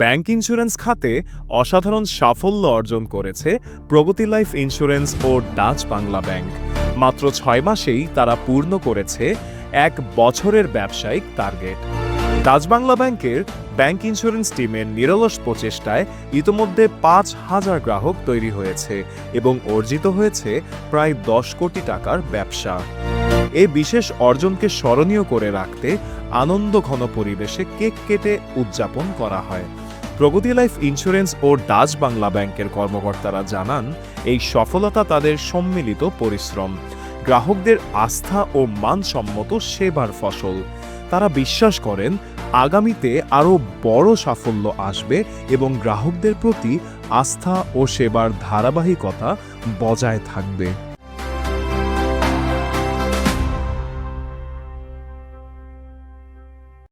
Bank insurance খাতে অসাধারণ সাফল্য অর্জন করেছে প্রগতি লাইফ ইন্স্যুরেন্স ও ডাচ বাংলা ব্যাংক। মাত্র ছয় মাসেই তারা পূর্ণ করেছে এক বছরের ব্যবসায়িক টার্গেট। ডাচ বাংলা ব্যাংকের ব্যাংক ইন্স্যুরেন্স টিমের নিরলস প্রচেষ্টায় ইতোমধ্যে পাঁচ হাজার গ্রাহক তৈরি হয়েছে এবং অর্জিত হয়েছে প্রায় দশ কোটি টাকার ব্যবসা। এই বিশেষ অর্জনকে স্মরণীয় করে রাখতে আনন্দ ঘন পরিবেশে কেক কেটে উদযাপন করা হয়। প্রগতি লাইফ ইন্স্যুরেন্স ও ডাচ বাংলা ব্যাংকের কর্মকর্তারা জানান, এই সফলতা তাদের সম্মিলিত পরিশ্রম। গ্রাহকদের আস্থা ও মানসম্মত সেবার ফসল। তারা বিশ্বাস করেন, আগামীতে আরও বড় সাফল্য আসবে এবং গ্রাহকদের প্রতি আস্থা ও সেবার ধারাবাহিকতা বজায় থাকবে।